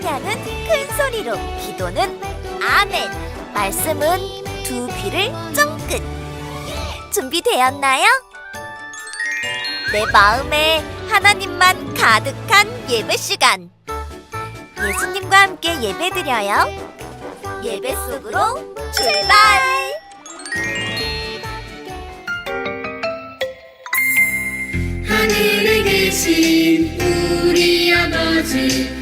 찬양은 큰 소리로, 기도는 아멘. 말씀은 두 귀를 쫑긋. 준비되었나요? 내 마음에 하나님만 가득한 예배 시간. 예수님과 함께 예배드려요. 예배 속으로 출발! 하늘에 계신 우리 아버지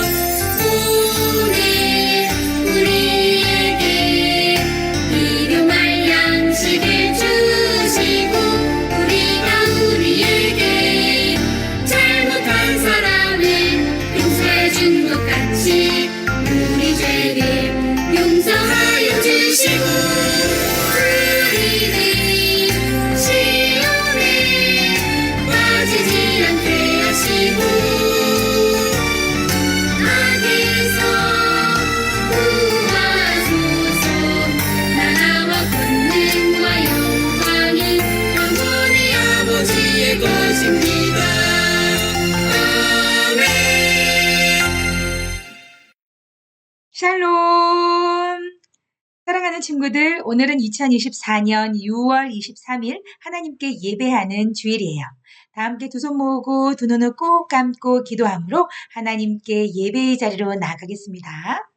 친구들, 오늘은 2024년 6월 23일 하나님께 예배하는 주일이에요. 다 함께 두 손 모으고 두 눈을 꼭 감고 기도함으로 하나님께 예배의 자리로 나가겠습니다.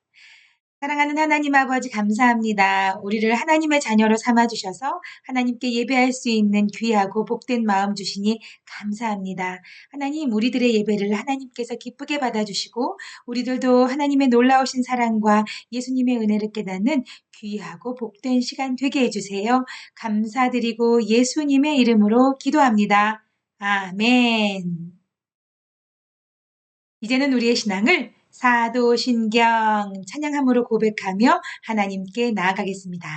사랑하는 하나님 아버지 감사합니다. 우리를 하나님의 자녀로 삼아주셔서 하나님께 예배할 수 있는 귀하고 복된 마음 주시니 감사합니다. 하나님, 우리들의 예배를 하나님께서 기쁘게 받아주시고 우리들도 하나님의 놀라우신 사랑과 예수님의 은혜를 깨닫는 귀하고 복된 시간 되게 해주세요. 감사드리고 예수님의 이름으로 기도합니다. 아멘. 이제는 우리의 신앙을 사도신경 찬양함으로 고백하며 하나님께 나아가겠습니다.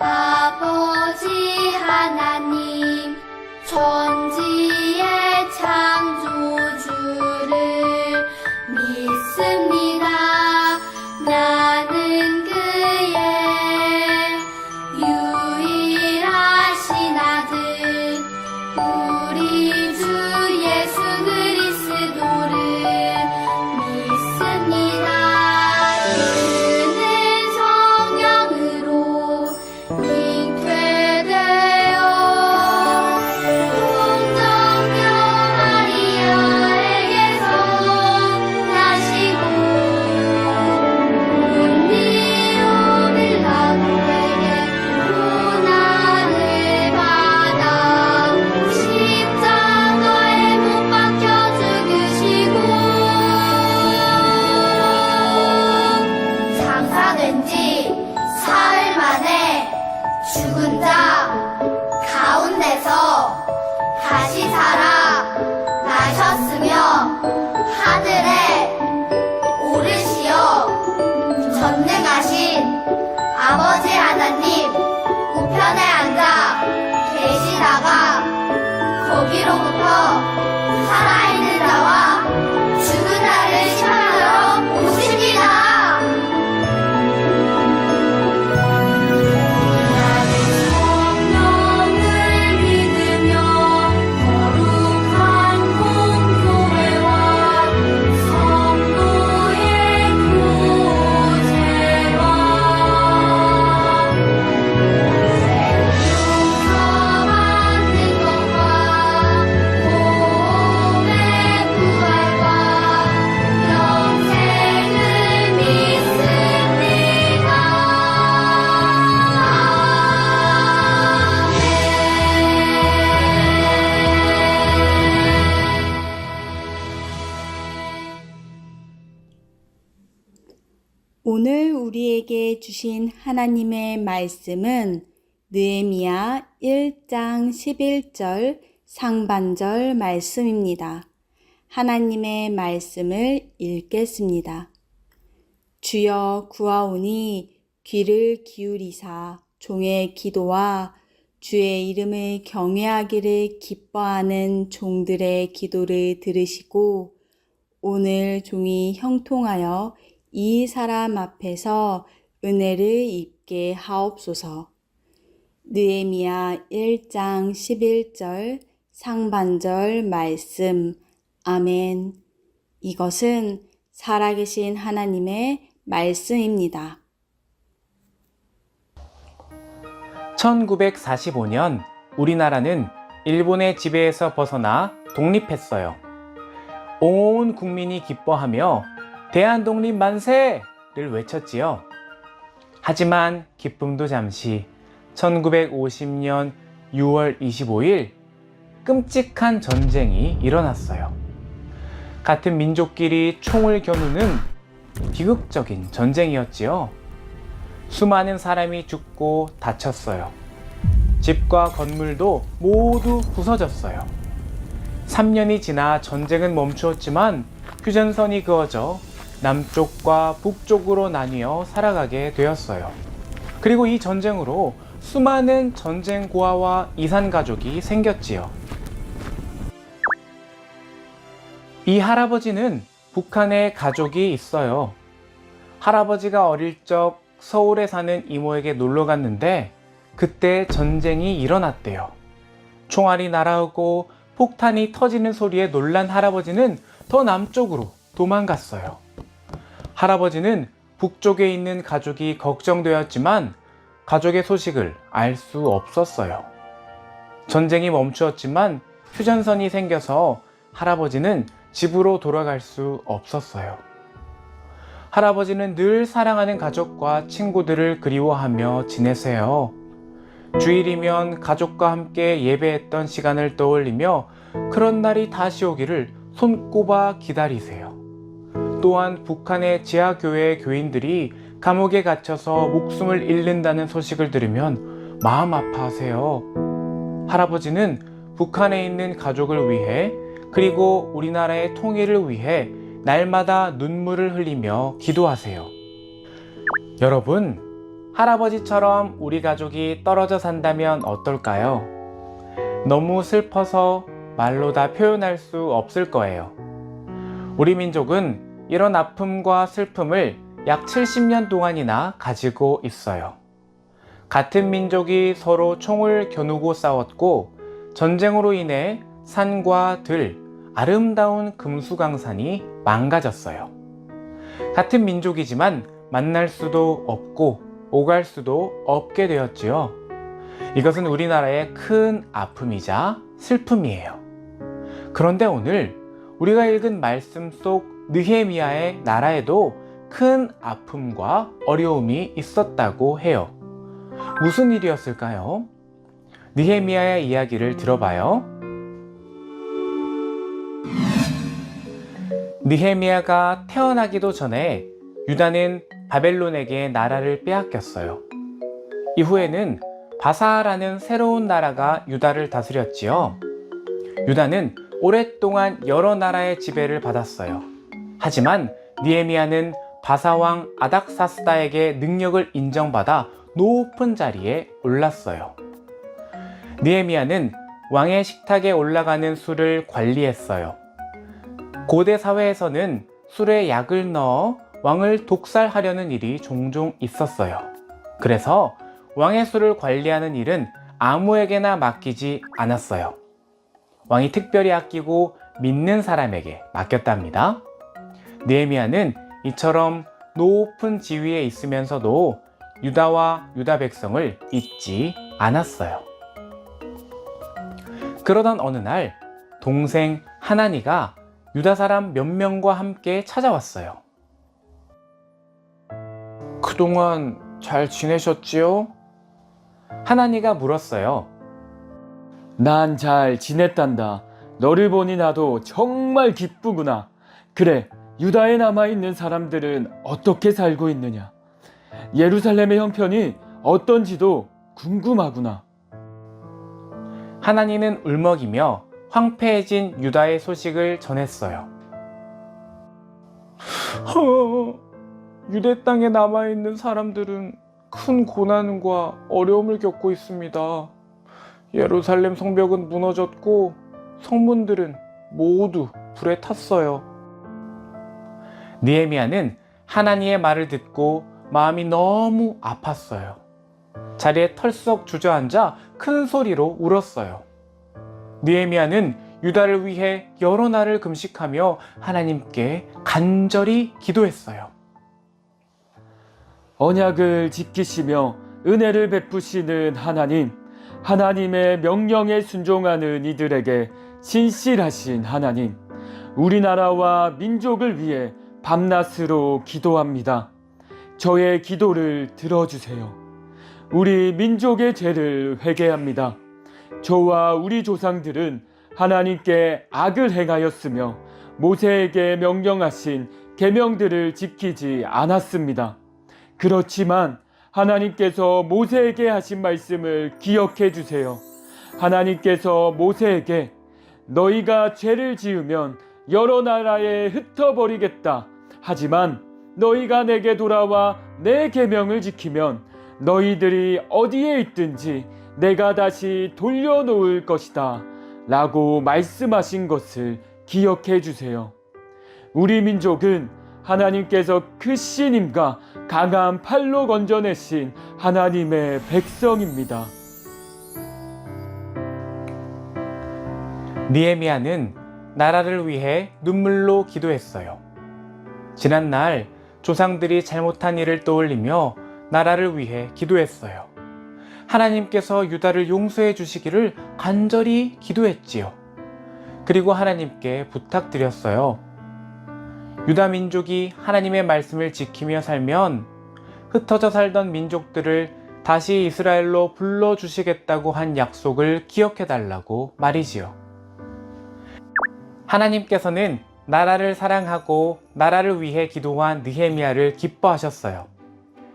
아버지 하나님 천 하나님의 말씀은 느헤미야 1장 11절 상반절 말씀입니다. 하나님의 말씀을 읽겠습니다. 주여 구하오니 귀를 기울이사 종의 기도와 주의 이름을 경외하기를 기뻐하는 종들의 기도를 들으시고 오늘 종이 형통하여 이 사람 앞에서 은혜를 입게 하옵소서. 느헤미야 1장 11절 상반절 말씀 아멘. 이것은 살아계신 하나님의 말씀입니다. 1945년 우리나라는 일본의 지배에서 벗어나 독립했어요. 온 국민이 기뻐하며 대한독립 만세를 외쳤지요. 하지만 기쁨도 잠시 1950년 6월 25일 끔찍한 전쟁이 일어났어요. 같은 민족끼리 총을 겨누는 비극적인 전쟁이었지요. 수많은 사람이 죽고 다쳤어요. 집과 건물도 모두 부서졌어요. 3년이 지나 전쟁은 멈추었지만 휴전선이 그어져 남쪽과 북쪽으로 나뉘어 살아가게 되었어요. 그리고 이 전쟁으로 수많은 전쟁 고아와 이산 가족이 생겼지요. 이 할아버지는 북한에 가족이 있어요. 할아버지가 어릴 적 서울에 사는 이모에게 놀러 갔는데 그때 전쟁이 일어났대요. 총알이 날아오고 폭탄이 터지는 소리에 놀란 할아버지는 더 남쪽으로 도망갔어요. 할아버지는 북쪽에 있는 가족이 걱정되었지만 가족의 소식을 알 수 없었어요. 전쟁이 멈추었지만 휴전선이 생겨서 할아버지는 집으로 돌아갈 수 없었어요. 할아버지는 늘 사랑하는 가족과 친구들을 그리워하며 지내세요. 주일이면 가족과 함께 예배했던 시간을 떠올리며 그런 날이 다시 오기를 손꼽아 기다리세요. 또한 북한의 지하교회 교인들이 감옥에 갇혀서 목숨을 잃는다는 소식을 들으면 마음 아파하세요. 할아버지는 북한에 있는 가족을 위해 그리고 우리나라의 통일을 위해 날마다 눈물을 흘리며 기도하세요. 여러분, 할아버지처럼 우리 가족이 떨어져 산다면 어떨까요? 너무 슬퍼서 말로 다 표현할 수 없을 거예요. 우리 민족은 이런 아픔과 슬픔을 약 70년 동안이나 가지고 있어요. 같은 민족이 서로 총을 겨누고 싸웠고 전쟁으로 인해 산과 들, 아름다운 금수강산이 망가졌어요. 같은 민족이지만 만날 수도 없고 오갈 수도 없게 되었지요. 이것은 우리나라의 큰 아픔이자 슬픔이에요. 그런데 오늘 우리가 읽은 말씀 속 느헤미야의 나라에도 큰 아픔과 어려움이 있었다고 해요. 무슨 일이었을까요? 느헤미야의 이야기를 들어봐요. 느헤미야가 태어나기도 전에 유다는 바벨론에게 나라를 빼앗겼어요. 이후에는 바사라는 새로운 나라가 유다를 다스렸지요. 유다는 오랫동안 여러 나라의 지배를 받았어요. 하지만 니에미아는 바사왕 아닥사스다에게 능력을 인정받아 높은 자리에 올랐어요. 니에미아는 왕의 식탁에 올라가는 술을 관리했어요. 고대 사회에서는 술에 약을 넣어 왕을 독살하려는 일이 종종 있었어요. 그래서 왕의 술을 관리하는 일은 아무에게나 맡기지 않았어요. 왕이 특별히 아끼고 믿는 사람에게 맡겼답니다. 느헤미야는 이처럼 높은 지위에 있으면서도 유다와 유다 백성을 잊지 않았어요. 그러던 어느 날 동생 하나니가 유다 사람 몇 명과 함께 찾아왔어요. 그동안 잘 지내셨지요? 하나니가 물었어요. 난 잘 지냈단다. 너를 보니 나도 정말 기쁘구나. 그래, 유다에 남아있는 사람들은 어떻게 살고 있느냐? 예루살렘의 형편이 어떤지도 궁금하구나. 하나니는 울먹이며 황폐해진 유다의 소식을 전했어요. 허, 유대 땅에 남아있는 사람들은 큰 고난과 어려움을 겪고 있습니다. 예루살렘 성벽은 무너졌고 성문들은 모두 불에 탔어요. 니에미아는 하나님의 말을 듣고 마음이 너무 아팠어요. 자리에 털썩 주저앉아 큰 소리로 울었어요. 느헤미야는 유다를 위해 여러 날을 금식하며 하나님께 간절히 기도했어요. 언약을 지키시며 은혜를 베푸시는 하나님, 하나님의 명령에 순종하는 이들에게 신실하신 하나님, 우리나라와 민족을 위해 밤낮으로 기도합니다. 저의 기도를 들어주세요. 우리 민족의 죄를 회개합니다. 저와 우리 조상들은 하나님께 악을 행하였으며 모세에게 명령하신 계명들을 지키지 않았습니다. 그렇지만 하나님께서 모세에게 하신 말씀을 기억해 주세요. 하나님께서 모세에게 너희가 죄를 지으면 여러 나라에 흩어버리겠다. 하지만 너희가 내게 돌아와 내 계명을 지키면 너희들이 어디에 있든지 내가 다시 돌려놓을 것이다. 라고 말씀하신 것을 기억해 주세요. 우리 민족은 하나님께서 크신 힘과 강한 팔로 건져내신 하나님의 백성입니다. 니에미아는 나라를 위해 눈물로 기도했어요. 지난날 조상들이 잘못한 일을 떠올리며 나라를 위해 기도했어요. 하나님께서 유다를 용서해 주시기를 간절히 기도했지요. 그리고 하나님께 부탁드렸어요. 유다 민족이 하나님의 말씀을 지키며 살면 흩어져 살던 민족들을 다시 이스라엘로 불러주시겠다고 한 약속을 기억해 달라고 말이지요. 하나님께서는 나라를 사랑하고 나라를 위해 기도한 느헤미야를 기뻐하셨어요.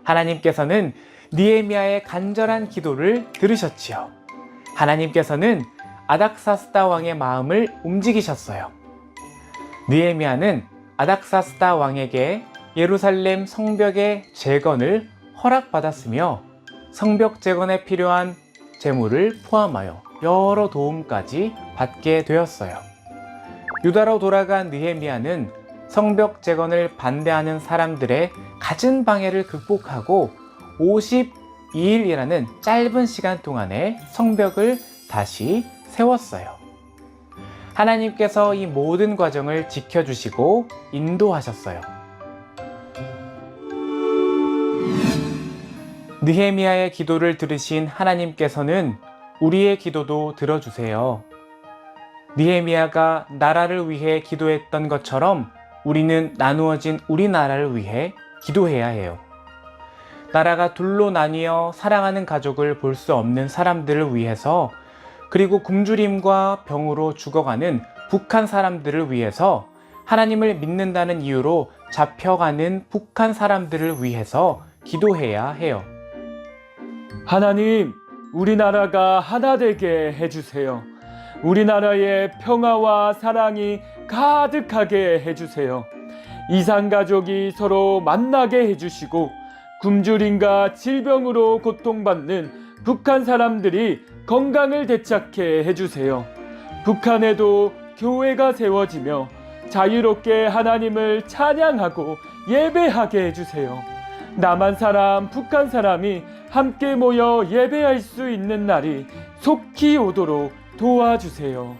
하나님께서는 느헤미야의 간절한 기도를 들으셨지요. 하나님께서는 아닥사스다 왕의 마음을 움직이셨어요. 느헤미야는 아닥사스다 왕에게 예루살렘 성벽의 재건을 허락받았으며 성벽 재건에 필요한 재물을 포함하여 여러 도움까지 받게 되었어요. 유다로 돌아간 느헤미야는 성벽 재건을 반대하는 사람들의 갖은 방해를 극복하고 52일이라는 짧은 시간 동안에 성벽을 다시 세웠어요. 하나님께서 이 모든 과정을 지켜주시고 인도하셨어요. 느헤미야의 기도를 들으신 하나님께서는 우리의 기도도 들어주세요. 느헤미야가 나라를 위해 기도했던 것처럼 우리는 나누어진 우리나라를 위해 기도해야 해요. 나라가 둘로 나뉘어 사랑하는 가족을 볼 수 없는 사람들을 위해서 그리고 굶주림과 병으로 죽어가는 북한 사람들을 위해서 하나님을 믿는다는 이유로 잡혀가는 북한 사람들을 위해서 기도해야 해요. 하나님, 우리나라가 하나 되게 해주세요. 우리나라에 평화와 사랑이 가득하게 해주세요. 이산 가족이 서로 만나게 해주시고 굶주림과 질병으로 고통받는 북한 사람들이 건강을 되찾게 해주세요. 북한에도 교회가 세워지며 자유롭게 하나님을 찬양하고 예배하게 해주세요. 남한 사람, 북한 사람이 함께 모여 예배할 수 있는 날이 속히 오도록 도와주세요.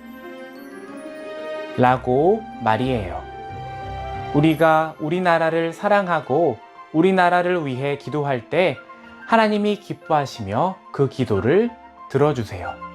라고 말이에요. 우리가 우리나라를 사랑하고 우리나라를 위해 기도할 때 하나님이 기뻐하시며 그 기도를 들어주세요.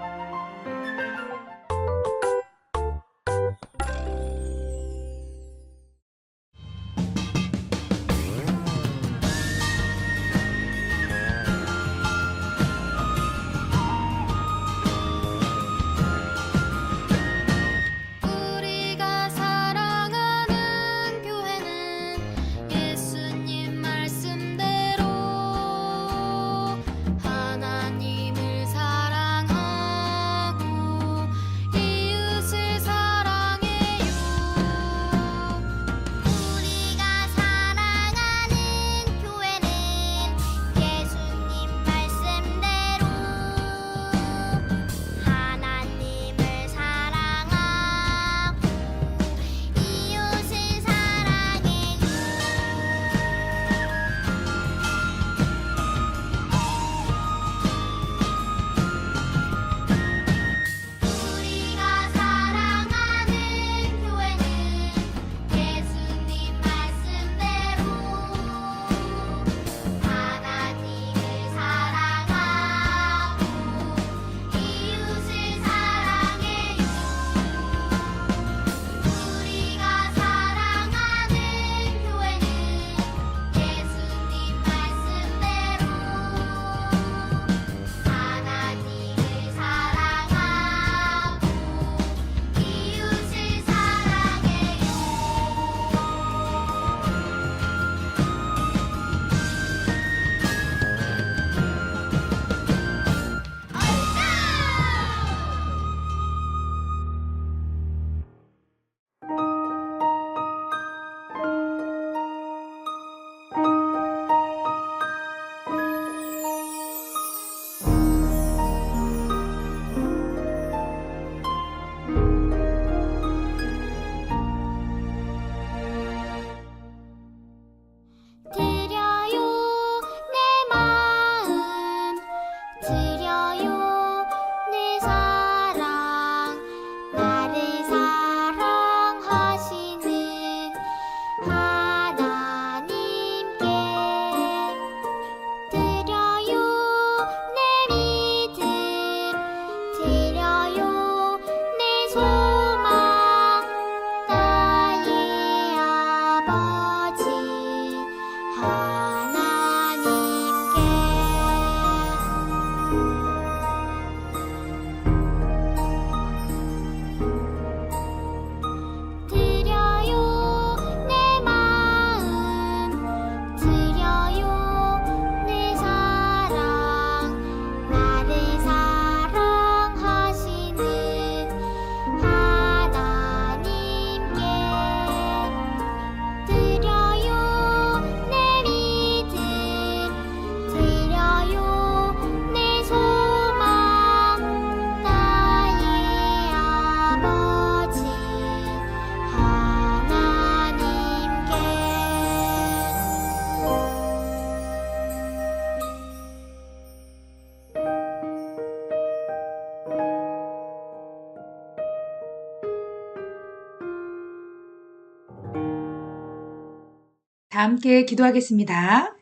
다 함께 기도하겠습니다.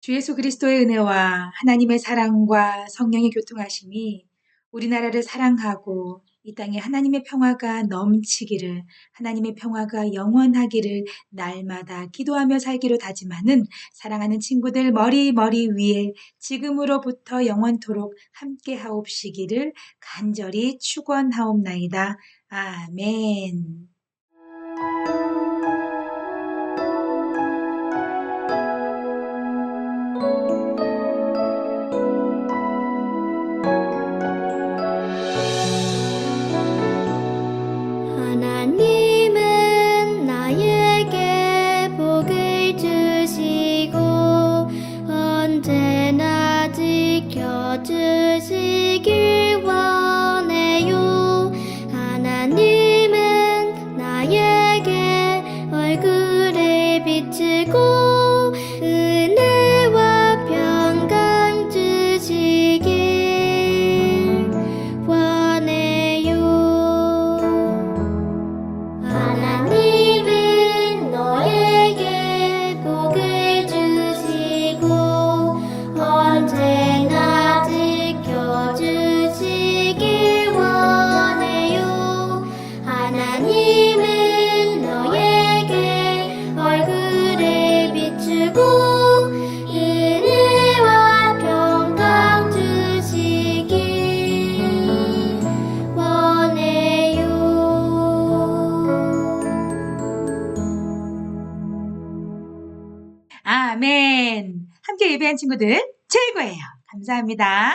주 예수 그리스도의 은혜와 하나님의 사랑과 성령의 교통하심이 우리나라를 사랑하고 이 땅에 하나님의 평화가 넘치기를 하나님의 평화가 영원하기를 날마다 기도하며 살기로 다짐하는 사랑하는 친구들 머리 머리 위에 지금으로부터 영원토록 함께 하옵시기를 간절히 축원하옵나이다. 아멘. 감사합니다.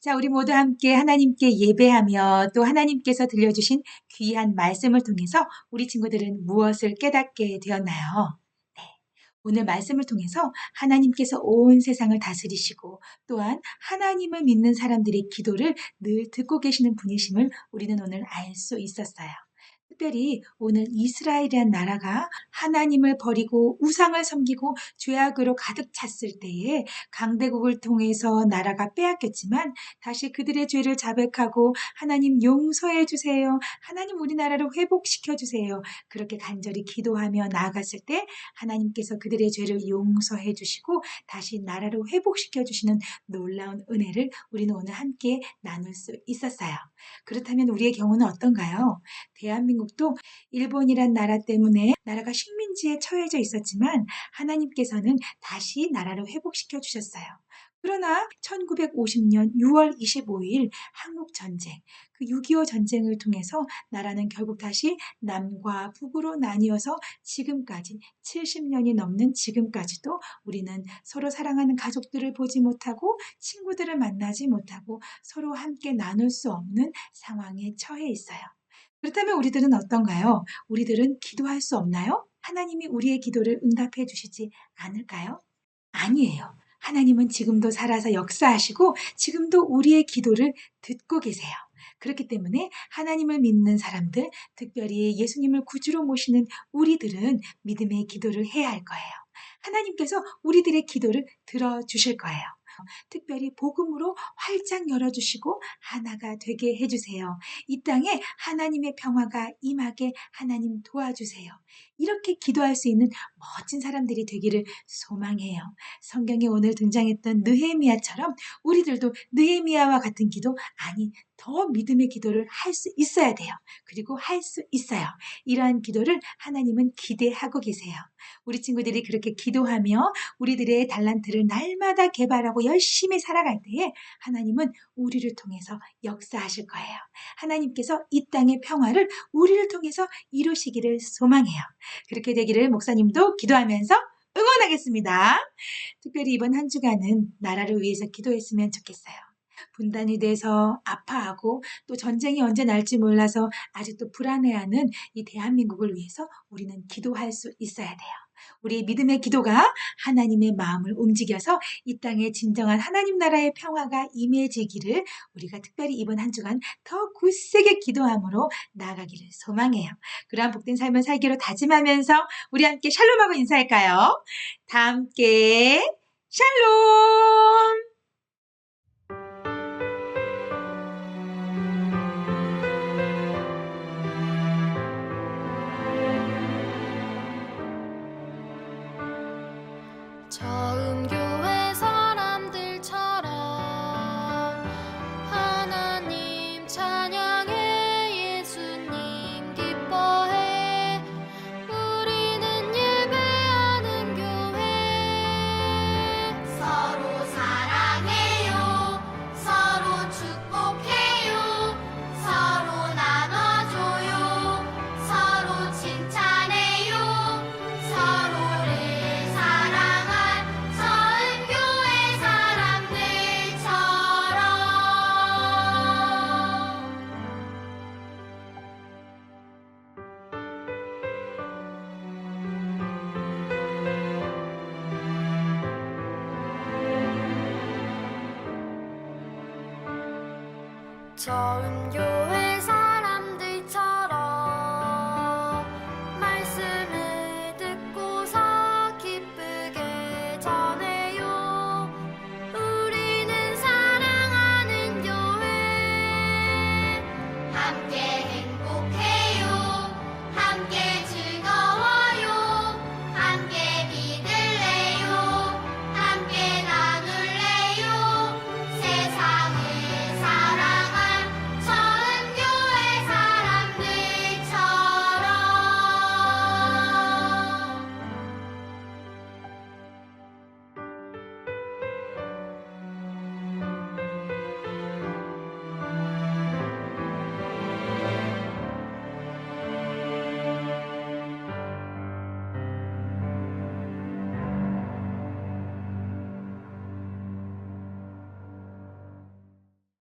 자, 우리 모두 함께 하나님께 예배하며 또 하나님께서 들려주신 귀한 말씀을 통해서 우리 친구들은 무엇을 깨닫게 되었나요? 네. 오늘 말씀을 통해서 하나님께서 온 세상을 다스리시고 또한 하나님을 믿는 사람들의 기도를 늘 듣고 계시는 분이심을 우리는 오늘 알 수 있었어요. 특별히 오늘 이스라엘이란 나라가 하나님을 버리고 우상을 섬기고 죄악으로 가득 찼을 때에 강대국을 통해서 나라가 빼앗겼지만 다시 그들의 죄를 자백하고 하나님 용서해 주세요. 하나님 우리나라를 회복시켜 주세요. 그렇게 간절히 기도하며 나아갔을 때 하나님께서 그들의 죄를 용서해 주시고 다시 나라를 회복시켜 주시는 놀라운 은혜를 우리는 오늘 함께 나눌 수 있었어요. 그렇다면 우리의 경우는 어떤가요? 대한민국도 일본이란 나라 때문에 나라가 식민지에 처해져 있었지만 하나님께서는 다시 나라를 회복시켜 주셨어요. 그러나 1950년 6월 25일 한국 전쟁, 그 6.25 전쟁을 통해서 나라는 결국 다시 남과 북으로 나뉘어서 지금까지 70년이 넘는 지금까지도 우리는 서로 사랑하는 가족들을 보지 못하고 친구들을 만나지 못하고 서로 함께 나눌 수 없는 상황에 처해 있어요. 그렇다면 우리들은 어떤가요? 우리들은 기도할 수 없나요? 하나님이 우리의 기도를 응답해 주시지 않을까요? 아니에요. 하나님은 지금도 살아서 역사하시고 지금도 우리의 기도를 듣고 계세요. 그렇기 때문에 하나님을 믿는 사람들, 특별히 예수님을 구주로 모시는 우리들은 믿음의 기도를 해야 할 거예요. 하나님께서 우리들의 기도를 들어주실 거예요. 특별히 복음으로 활짝 열어주시고 하나가 되게 해주세요. 이 땅에 하나님의 평화가 임하게 하나님 도와주세요. 이렇게 기도할 수 있는 멋진 사람들이 되기를 소망해요. 성경에 오늘 등장했던 느헤미야처럼 우리들도 느헤미야와 같은 기도 아니 더 믿음의 기도를 할 수 있어야 돼요. 그리고 할 수 있어요. 이러한 기도를 하나님은 기대하고 계세요. 우리 친구들이 그렇게 기도하며 우리들의 달란트를 날마다 개발하고 열심히 살아갈 때에 하나님은 우리를 통해서 역사하실 거예요. 하나님께서 이 땅의 평화를 우리를 통해서 이루시기를 소망해요. 그렇게 되기를 목사님도 기도하면서 응원하겠습니다. 특별히 이번 한 주간은 나라를 위해서 기도했으면 좋겠어요. 분단이 돼서 아파하고 또 전쟁이 언제 날지 몰라서 아직도 불안해하는 이 대한민국을 위해서 우리는 기도할 수 있어야 돼요. 우리 믿음의 기도가 하나님의 마음을 움직여서 이 땅에 진정한 하나님 나라의 평화가 임해지기를 우리가 특별히 이번 한 주간 더 굳세게 기도함으로 나아가기를 소망해요. 그러한 복된 삶을 살기로 다짐하면서 우리 함께 샬롬하고 인사할까요? 다 함께 샬롬!